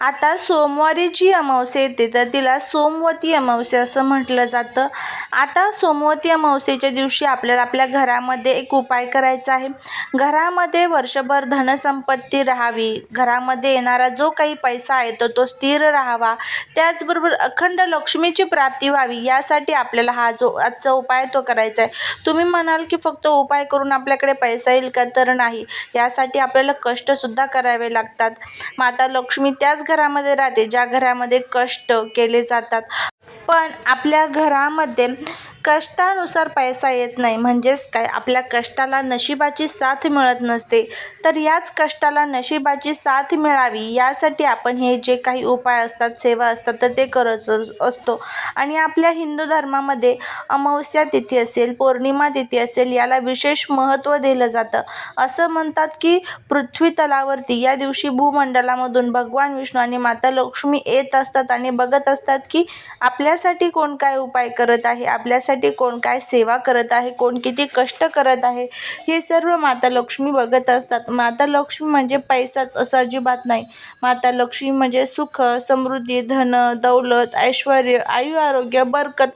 आता सोमवारी जी अमावस्या येते तर तिला सोमवती अमावस्या असं म्हटलं जातं. आता सोमवती अमावस्येच्या दिवशी आपल्याला आपल्या घरामध्ये एक उपाय करायचा आहे. घरामध्ये वर्षभर धनसंपत्ती राहावी. घरामध्ये येणारा जो काही पैसा आहे तर तो स्थिर राहावा. त्याचबरोबर अखंड लक्ष्मीची प्राप्ती व्हावी यासाठी आपल्याला हा जो आजचा उपाय तो करायचा आहे. तुम्ही म्हणाल की फक्त उपाय करून आपल्याकडे पैसा येईल का? तर नाही. यासाठी आपल्याला कष्टसुद्धा करावे लागतात. माता लक्ष्मी त्याच घरामध्ये राहते ज्या घरामध्ये कष्ट केले जातात. पण आपल्या घरामध्ये कष्टानुसार पैसा येत नाही. म्हणजेच काय? आपल्या कष्टाला नशिबाची साथ मिळत नसते. तर याच कष्टाला नशिबाची साथ मिळावी यासाठी आपण हे जे काही उपाय असतात सेवा असतात तर ते करत अस- असतो. आणि आपल्या हिंदू धर्मामध्ये अमावस्या तिथी असेल पौर्णिमा तिथी असेल याला विशेष महत्त्व दिलं जातं. असं म्हणतात की पृथ्वी तलावरती या दिवशी भूमंडलामधून भगवान विष्णू आणि माता लक्ष्मी येत असतात आणि बघत असतात की आपल्यासाठी कोण काय उपाय करत आहे? आपल्यासाठी कोण काय सेवा करत आहे कोण किती कष्ट करत आहे हे सर्व माता लक्ष्मी बघत असतात. माता लक्ष्मी म्हणजे पैसाच असं अजिबात नाही. माता लक्ष्मी म्हणजे सुख समृद्धी धन दौलत ऐश्वर आयु आरोग्य बरकत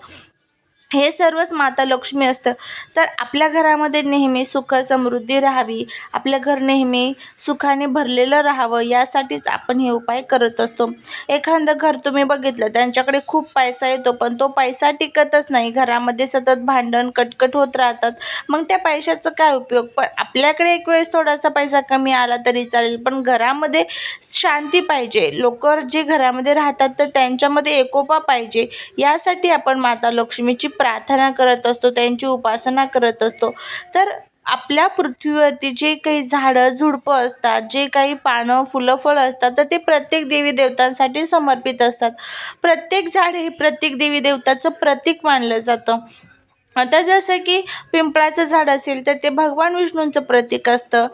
हे सर्वच माता लक्ष्मी असतं. तर आपल्या घरामध्ये नेहमी सुख समृद्धी राहावी. आपलं घर नेहमी सुखाने भरलेलं राहावं. यासाठीच आपण हे उपाय करत असतो. एखादं घर तुम्ही बघितलं त्यांच्याकडे खूप पैसा येतो पण तो पैसा टिकतच नाही. घरामध्ये सतत भांडण कटकट होत राहतात. मग त्या पैशाचा काय उपयोग? पण आपल्याकडे एक वेळेस थोडासा पैसा कमी आला तरी चालेल पण घरामध्ये शांती पाहिजे. लोक जे घरामध्ये राहतात तर त्यांच्यामध्ये एकोपा पाहिजे. यासाठी आपण माता लक्ष्मीची प्रार्थना करत असतो त्यांची उपासना करत असतो. तर आपल्या पृथ्वीवरती जे काही झाडं झुडपं असतात जे काही पानं फुलं फळं असतात तर ते प्रत्येक देवी देवतांसाठी समर्पित असतात. प्रत्येक झाड हे प्रत्येक देवी देवताचं प्रतीक मानलं जातं. आता जसं की पिंपळाचं झाड असेल तर ते भगवान विष्णूंचं प्रतीक असतं.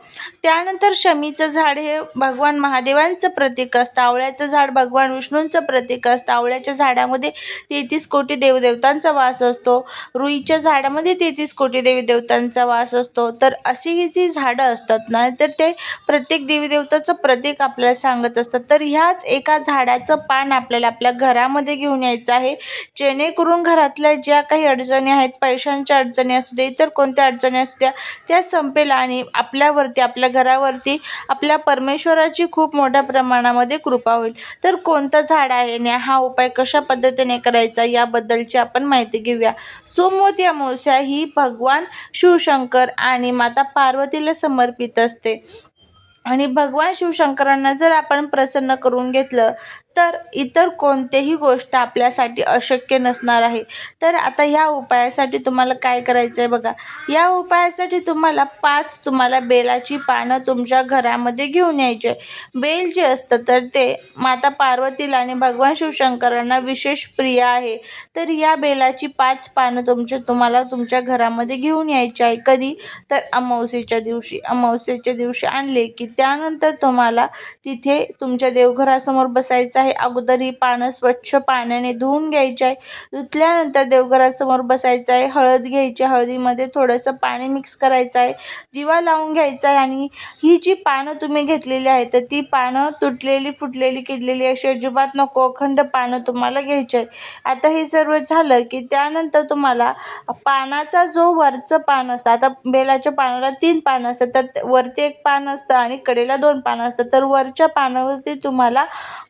त्यानंतर शमीचं झाड हे भगवान महादेवांचं प्रतीक असतं. आवळ्याचं झाड भगवान विष्णूंचं प्रतीक असतं. आवळ्याच्या झाडामध्ये तेहतीस कोटी देवदेवतांचा वास असतो. रुईच्या झाडामध्ये तेहतीस कोटी देवीदेवतांचा वास असतो. तर अशी ही जी झाडं असतात ना तर ते प्रत्येक देवीदेवताचं प्रतीक आपल्याला सांगत असतात. तर ह्याच एका झाडाचं पान आपल्याला आपल्या घरामध्ये घेऊन यायचं आहे. जेणेकरून घरातल्या ज्या काही अडचणी आहेत पैशांच्या अडचणी असू दे इतर कोणत्या अडचणी असू द्या त्या संपेल आणि आपल्यावरती आपल्या घरावरती आपल्या परमेश्वराची खूप मोठ्या प्रमाणामध्ये कृपा होईल. तर कोणतं झाड आहे आणि हा उपाय कशा पद्धतीने करायचा याबद्दलची आपण माहिती घेऊया. सोमवती अमावस्या ही भगवान शिवशंकर आणि माता पार्वतीला समर्पित असते. आणि भगवान शिवशंकरांना जर आपण प्रसन्न करून घेतलं तर इतर कोणतेही गोष्ट आपल्यासाठी अशक्य नसणार आहे. तर आता ह्या उपायासाठी तुम्हाला काय करायचं आहे बघा. या उपायासाठी तुम्हाला पाच तुम्हाला बेलाची पानं तुमच्या घरामध्ये घेऊन यायचे. बेल जे असतं तर ते माता पार्वतीला आणि भगवान शिवशंकरांना विशेष प्रिय आहे. तर या बेलाची पाच पानं तुमच्या तुम्हाला तुमच्या घरामध्ये घेऊन यायची आहे. कधी? तर अमावस्येच्या दिवशी. अमावस्येच्या दिवशी आणले की त्यानंतर तुम्हाला तिथे तुमच्या देवघरासमोर बसायचं आहे. अगोदर ही पानं स्वच्छ पाण्याने धुवून घ्यायची आहे. धुतल्यानंतर देवघरासमोर बसायचं आहे. हळद घ्यायची हळदीमध्ये थोडंसं पाणी मिक्स करायचं आहे. दिवा लावून घ्यायचा आहे आणि ही जी पानं तुम्ही घेतलेली आहे तर ती पानं तुटलेली फुटलेली किडलेली अशी अजिबात नको अखंड पानं तुम्हाला घ्यायची आहे आता हे सर्व झालं की त्यानंतर तुम्हाला पानाचा जो वरचं पान असतं आता बेलाच्या पानाला तीन पानं असतात तर वरती एक पान असतं आणि कडेला दोन पानं असतात. तर वरच्या पानावरती तुम्हाला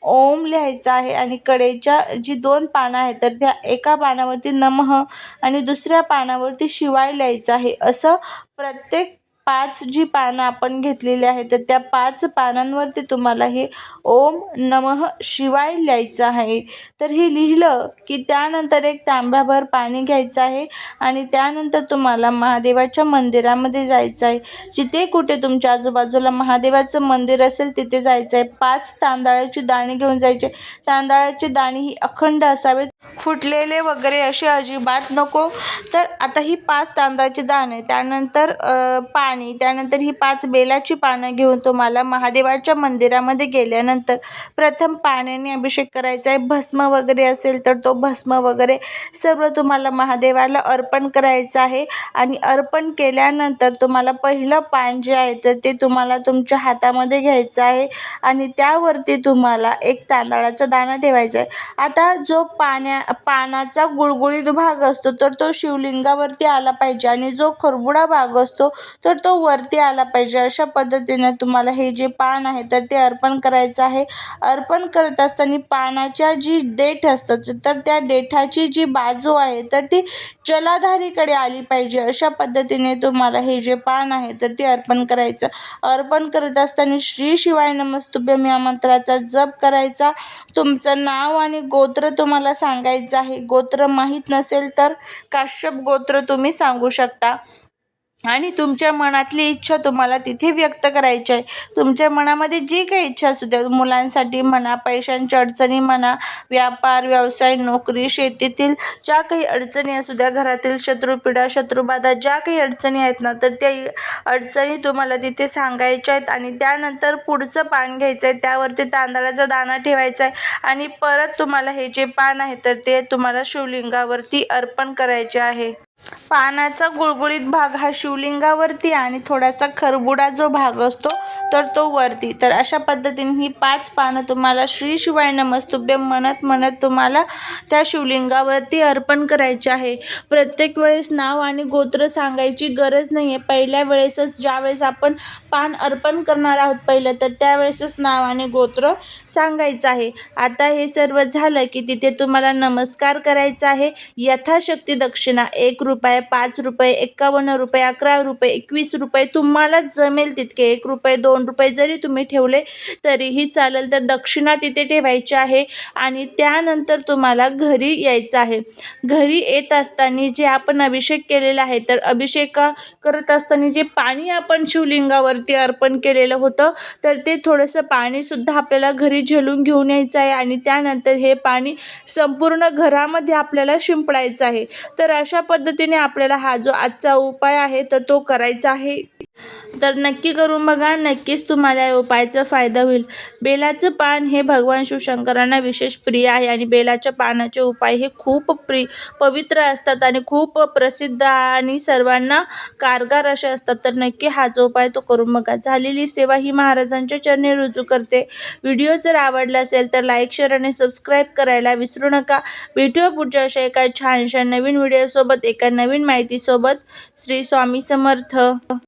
ओम लिहायचं आहे आणि कडेच्या जी दोन पानं आहेत तर त्या एका पानावरती नमः आणि दुसऱ्या पानावरती शिवाय लिहायचं आहे. असं प्रत्येक पाच जी पानं आपण घेतलेली आहे तर त्या पाच पानांवरती तुम्हाला हे ओम नमः शिवाय लिहायचं आहे. तर हे लिहिलं की त्यानंतर एक तांब्याभर पाणी घ्यायचं आहे आणि त्यानंतर तुम्हाला महादेवाच्या मंदिरामध्ये जायचं आहे. जिथे कुठे तुमच्या आजूबाजूला महादेवाचं मंदिर असेल तिथे जायचं आहे. पाच तांदळाची दाणी घेऊन जायचे. तांदळाची दाणी ही अखंड असावेत. फुटलेले वगैरे असे अजिबात नको. तर आता ही पाच तांदळाची दाणे त्यानंतर पाणी त्यानंतर ही पाच बेलाची पानं घेऊन तुम्हाला महादेवाच्या मंदिरामध्ये गेल्यानंतर प्रथम पाण्याने अभिषेक करायचा आहे. भस्म वगैरे असेल तर तो भस्म वगैरे सर्व तुम्हाला महादेवाला अर्पण करायचं आहे. आणि अर्पण केल्यानंतर तुम्हाला पहिलं पान जे आहे तर ते तुम्हाला तुमच्या हातामध्ये घ्यायचं आहे. आणि त्यावरती तुम्हाला एक तांदळाचा दाणा ठेवायचा आहे. आता जो पाण्या पानाचा गुळगुळीत भाग असतो तर तो शिवलिंगावरती आला पाहिजे. आणि जो खरबुडा भाग असतो तर तो वरती आला पाहिजे. अशा पद्धतीने तुम्हाला हे जे पान आहे तर ते अर्पण करायचं आहे. अर्पण करत असताना पानाच्या जी देठ असतात तर त्या देठाची जी बाजू आहे तर ती जलाधारीकडे आली पाहिजे. अशा पद्धतीने तुम्हाला हे जे पान आहे तर ते अर्पण करायचं. अर्पण करत असताना श्री शिवाय नमस्तुभ्यम या मंत्राचा जप करायचा. तुमचं नाव आणि गोत्र तुम्हाला सांग सांगायचं आहे. गोत्र माहीत नसेल तर काश्यप गोत्र तुम्ही सांगू शकता. आणि तुमच्या मनातली इच्छा तुम्हाला तिथे व्यक्त करायची आहे. तुमच्या मनामध्ये जी काही इच्छा असू द्या मुलांसाठी म्हणा पैशांच्या अडचणी म्हणा व्यापार व्यवसाय नोकरी शेतीतील ज्या काही अडचणी असू द्या घरातील शत्रुपीडा शत्रुबाधा ज्या काही अडचणी आहेत ना तर त्या अडचणी तुम्हाला तिथे सांगायच्या आहेत आणि त्यानंतर पुढचं पान घ्यायचं आहे. त्यावरती तांदळाचा दाणा ठेवायचा आहे आणि परत तुम्हाला हे जे पान आहे तर ते तुम्हाला शिवलिंगावरती अर्पण करायचे आहे. पानाचा गुळगुळीत भाग हा शिवलिंगावरती आणि थोडासा खरबुडा जो भाग असतो तर तो वरती. तर अशा पद्धतीने ही पाच पानं तुम्हाला श्री शिवाय नमस्तुभ्य म्हणत म्हणत तुम्हाला त्या शिवलिंगावरती अर्पण करायचे आहे. प्रत्येक वेळेस नाव आणि गोत्र सांगायची गरज नाही आहे पहिल्या वेळेसच ज्यावेळेस आपण पान अर्पण करणार आहोत पहिलं तर त्यावेळेसच नाव आणि गोत्र सांगायचं आहे. आता हे सर्व झालं की तिथे तुम्हाला नमस्कार करायचा आहे. यथाशक्ती दक्षिणा एक रुपये पाच रुपये एक्कावन्न रुपये अकरा रुपये एकवीस रुपये तुम्हाला जमेल तितके. एक रुपये दोन रुपये जरी तुम्ही ठेवले तरीही चालेल. तर दक्षिणा तिथे ठेवायची आहे आणि त्यानंतर तुम्हाला घरी यायचं आहे. घरी येत असताना जे आपण अभिषेक केलेला आहे तर अभिषेक करत असताना जे पाणी आपण शिवलिंगावरती अर्पण केलेलं होतं तर ते थोडंसं पाणीसुद्धा आपल्याला घरी झेलून घेऊन यायचं आहे आणि त्यानंतर हे पाणी संपूर्ण घरामध्ये आपल्याला शिंपडायचं आहे. तर अशा पद्धती पद्धतीने आपल्याला हा जो आजचा उपाय आहे तर तो करायचा आहे. तर नक्की करून बघा नक्कीच तुम्हाला या उपायाचा फायदा होईल. बेलाचं पान हे भगवान शिवशंकरांना विशेष प्रिय आहे आणि बेलाच्या पानाचे उपाय हे खूप प्रि पवित्र असतात आणि खूप प्रसिद्ध आणि सर्वांना कारगार असे असतात. तर नक्की हा जो उपाय तो करून बघा. झालेली सेवा ही महाराजांच्या चरणी रुजू करते. व्हिडिओ जर आवडला असेल तर लाईक शेअर आणि सबस्क्राईब करायला विसरू नका. भेटूया पुढच्या अशा एका छानशा नवीन व्हिडिओसोबत एका नवीन माहितीसोबत. श्री स्वामी समर्थ.